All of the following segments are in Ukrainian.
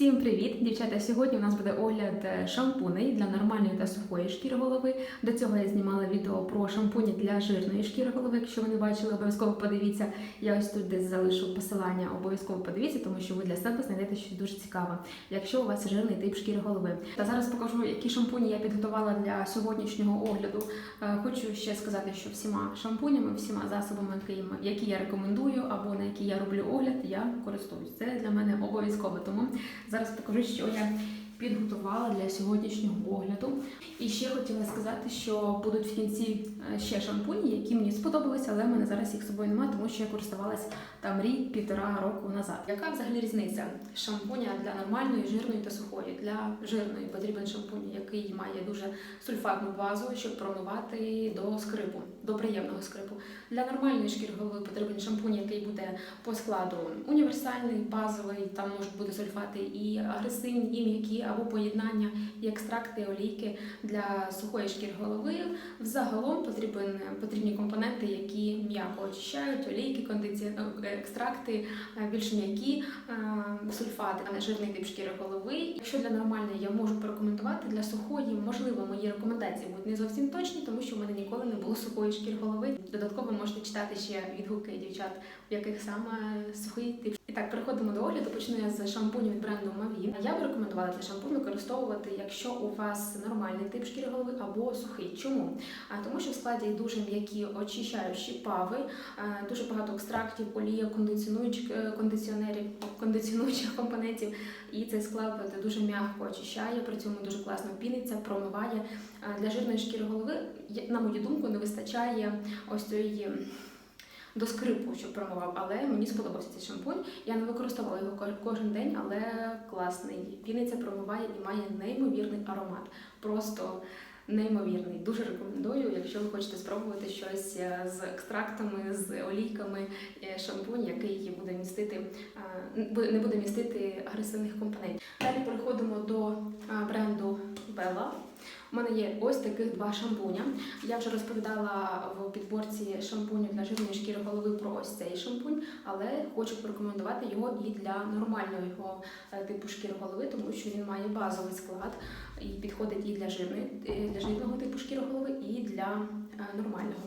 Всім привіт, дівчата! Сьогодні у нас буде огляд е, шампуней для нормальної та сухої шкіри голови. До цього я знімала відео про шампуні для жирної шкіри голови. Якщо ви не бачили, обов'язково подивіться. Я ось тут десь залишу посилання, обов'язково подивіться, тому що ви для себе знайдете щось дуже цікаве, якщо у вас жирний тип шкіри голови. Та зараз покажу, які шампуні я підготувала для сьогоднішнього огляду. Е, Хочу ще сказати, що всіма шампунями, всіма засобами, які я рекомендую або на які я роблю огляд, я користуюсь. Це для мене обов'язково. Тому Зараз покажу, що я підготувала для сьогоднішнього огляду. І ще хотіла сказати, що будуть в кінці ще шампуні, які мені сподобалися, але в мене зараз їх з собою немає, тому що я користувалась там рік півтора року назад. Яка взагалі різниця шампуня для нормальної, жирної та сухої? Для жирної потрібен шампунь, який має дуже сульфатну базу, щоб промивати до скрипу, до приємного скрипу. Для нормальної шкіри голови потрібен шампунь, який буде по складу універсальний, базовий, там можуть бути сульфати і агресивні, і м'які, або поєднання, і екстракти, олійки для сухої шкіри голови. Взагалом потрібен, потрібні компоненти, які м'яко очищають, олійки, кондиці... екстракти, е, більш м'які, е, сульфати, а не жирний тип шкіри голови. Якщо для нормальної я можу порекомендувати, для сухої, можливо, мої рекомендації будуть не зовсім точні, тому що в мене ніколи не було сухої шкіри голови. Додатково можете читати ще відгуки дівчат, в яких саме сухий тип. І так, переходимо до огляду. Почну я з шампуню від бренду Mavi. Я би рекомендувала цей шампунь використовувати, якщо у вас нормальний тип шкіри голови або сухий. Чому? А тому, що складі дуже м'які очищаючі пави, е, дуже багато екстрактів, олія, кондиціонуючих е, кондиціонерів, кондиціонуючих компонентів. І цей склад дуже м'яко очищає, при цьому дуже класно піниться, промиває. Для жирної шкіри голови, на мою думку, не вистачає ось цієї до скрипу, щоб промивав, але мені сподобався цей шампунь. Я не використовувала його кожен день, але класний. Піниться, промиває і має неймовірний аромат. Просто неймовірний. Дуже рекомендую, якщо ви хочете спробувати щось е, з екстрактами, з олійками, е, шампунь, який буде містити, е, не буде містити агресивних компонентів. Далі переходимо до бренду Bella. У мене є ось таких два шампуня. Я вже розповідала в підборці шампуню для жирної шкіри голови про ось цей шампунь, але хочу порекомендувати його і для нормального е, типу шкіри голови, тому що він має базовий склад і підходить і для жирної для жирного типу шкіри голови, і для е, нормального.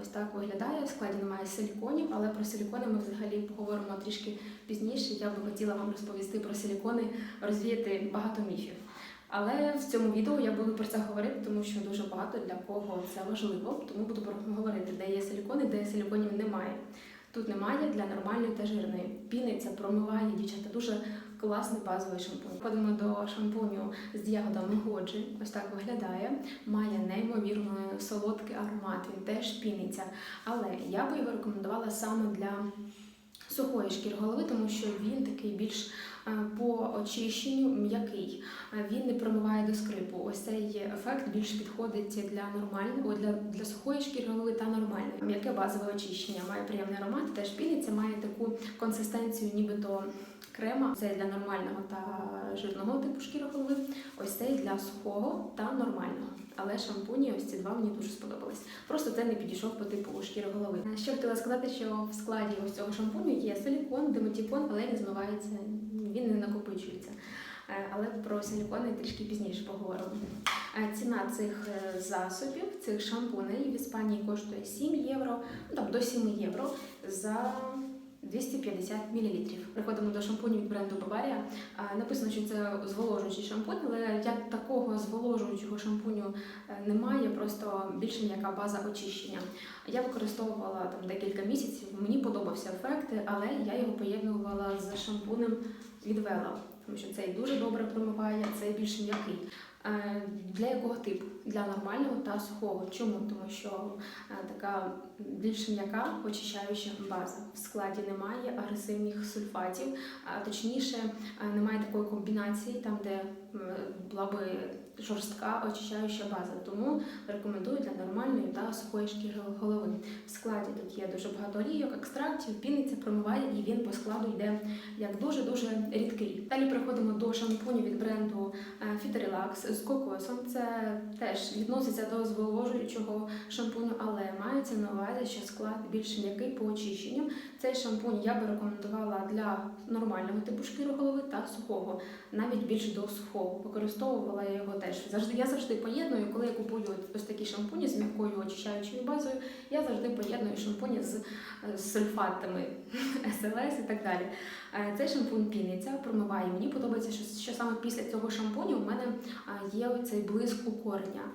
Ось так виглядає. В складі немає силіконів, але про силікони ми взагалі поговоримо трішки пізніше. Я би хотіла вам розповісти про силікони, розвіяти багато міфів. Але в цьому відео я буду про це говорити, тому що дуже багато для кого це важливо. Тому буду про- говорити, де є силікони, де силіконів немає. Тут немає для нормальної та жирної. Піниться, промиває дівчата. Дуже класний базовий шампунь. Ходимо до шампуню з ягодами годжі. Ось так виглядає. Має неймовірно солодкий аромат. Він теж піниться. Але я би його рекомендувала саме для сухої шкіри голови, тому що він такий більш е, по очищенню м'який. Е, Він не промиває до скрипу. Ось цей ефект більш підходить для нормального для, для сухої шкіри голови та нормальної. М'яке базове очищення має приємний аромат, теж піниться, має таку консистенцію, нібито крема. Це для нормального та жирного типу шкіри голови. Ось цей для сухого та нормального. Але шампуні, ось ці два мені дуже сподобались. Просто це не підійшов по типу шкіри голови. Ще хотіла сказати, що в складі ось цього шампуню є силікон, демотіпон, але він змивається, він не накопичується. Е, Але про силікони трішки пізніше поговоримо. Е, Ціна цих е, засобів, цих шампуней в Іспанії коштує 7 євро, ну там до 7 євро за 250 мл. Приходимо до шампуню від бренду Баварія. Написано, що це зволожуючий шампунь, але як такого зволожуючого шампуню е, немає, просто більше м'яка база очищення. Я використовувала там декілька місяців, мені подобався ефект, але я його поєднувала з шампунем від Вела, тому що цей дуже добре промиває, цей більш м'який. Е, Для якого типу? Для нормального та сухого. Чому? Тому що е, така більш м'яка очищаюча база. В складі немає агресивних сульфатів, а точніше е, немає такої комбінації, там де була би жорстка очищаюча база. Тому рекомендую для нормальної та сухої шкіри голови. В складі тут є дуже багато олійок, екстрактів, піниться, промиває, і він по складу йде як дуже дуже рідкий. Далі переходимо до шампуню від бренду Fit-Relax з кокосом. Це теж відноситься до зволожуючого шампуню, але мається на увазі, що склад більш м'який по очищенню. Цей шампунь я би рекомендувала для нормального типу шкіри голови та сухого, навіть більш до сухого. Використовувала я його теж. Завжди я завжди поєдную, коли я купую ось такі шампуні з м'якою очищаючою базою. Я завжди поєдную шампуні з, з сульфатами СЛС і так далі. Е, Цей шампунь піниться, промиває. Мені подобається, що, що саме після цього шампуню у мене а, є оцей блиск у кореня.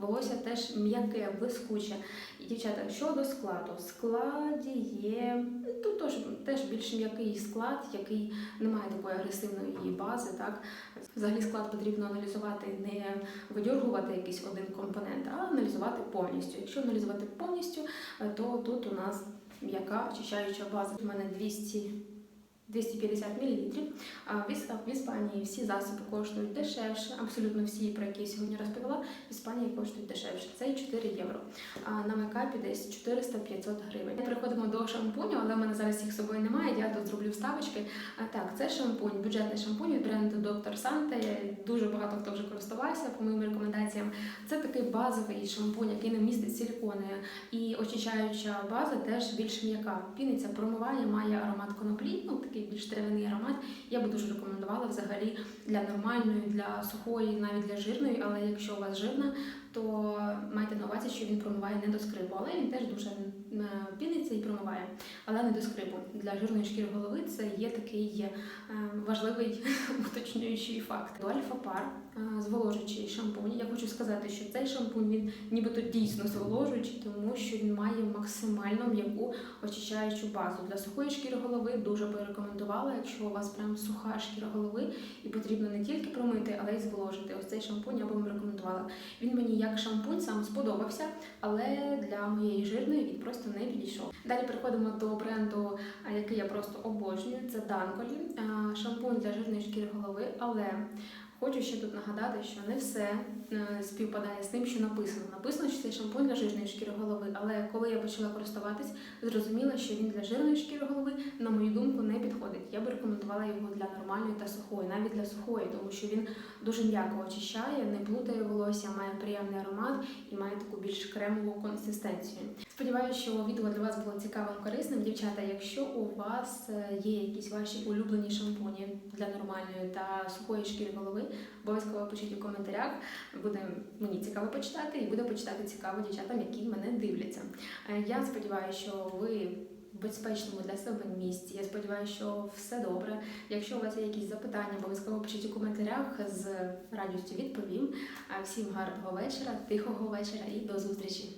Волосся теж м'яке, блискуче. І дівчата, щодо складу, в складі є тут теж, теж більш м'який склад, який не має такої агресивної бази. Так взагалі склад потрібно аналізувати, не видьоргувати якийсь один компонент, а аналізувати повністю. Якщо аналізувати повністю, е, то тут у нас м'яка очищаюча база. У мене 200 250 мл. В Іс- в Іспанії всі засоби коштують дешевше, абсолютно всі, про які я сьогодні розповіла, в Іспанії коштують дешевше. Це 4 євро. На мейкапі десь 400-500 гривень. Шампуню, але в мене зараз їх з собою немає. Я тут зроблю вставочки. Так, це шампунь, бюджетний шампунь від бренду Dr. Sante. Дуже багато хто вже користувався по моїм рекомендаціям. Це такий базовий шампунь, який не містить силікони. І очищаюча база теж більш м'яка. Піниться, промиває, має аромат коноплі, ну такий більш травяний аромат. Я би дуже рекомендувала взагалі для нормальної, для сухої, навіть для жирної. Але якщо у вас жирна, то майте на увазі, що він промиває не до скрипу, але він теж дуже е, піниться і промиває, але не до скрипу. Для жирної шкіри голови це є такий е, важливий уточнюючий факт. До альфа-пар е, зволожуючий шампунь. Я хочу сказати, що цей шампунь він нібито дійсно зволожуючий, тому що він має максимально м'яку очищаючу базу. Для сухої шкіри голови дуже би рекомендувала, якщо у вас прям суха шкіра голови і потрібно не тільки промити, але й зволожити. Ось цей шампунь я би вам рекомендувала. Він мені як шампунь сам сподобався, але для моєї жирної він просто не підійшов. Далі переходимо до бренду, який я просто обожнюю. Це Данколі, шампунь для жирної шкіри голови, але. Хочу ще тут нагадати, що не все е, співпадає з тим, що написано. Написано, що це шампунь для жирної шкіри голови, але почала користуватись, зрозуміла, що він для жирної шкіри голови, на мою думку, не підходить. Я би рекомендувала його для нормальної та сухої, навіть для сухої, тому що він дуже м'яко очищає, не плутає волосся, має приємний аромат і має таку більш кремову консистенцію. Сподіваюся, що відео для вас було цікавим, корисним. Дівчата, якщо у вас е, є якісь ваші улюблені шампуні для нормальної та сухої шкіри голови, обов'язково пишіть у коментарях. Буде мені цікаво почитати, і буде почитати цікаво дівчатам, які мене дивляться. Е, Я сподіваюся, що ви. В безпечному для себе місці. Я сподіваюся, що все добре. Якщо у вас є якісь запитання, обов'язково пишіть у коментарях з радістю відповім. А всім гарного вечора, тихого вечора і до зустрічі!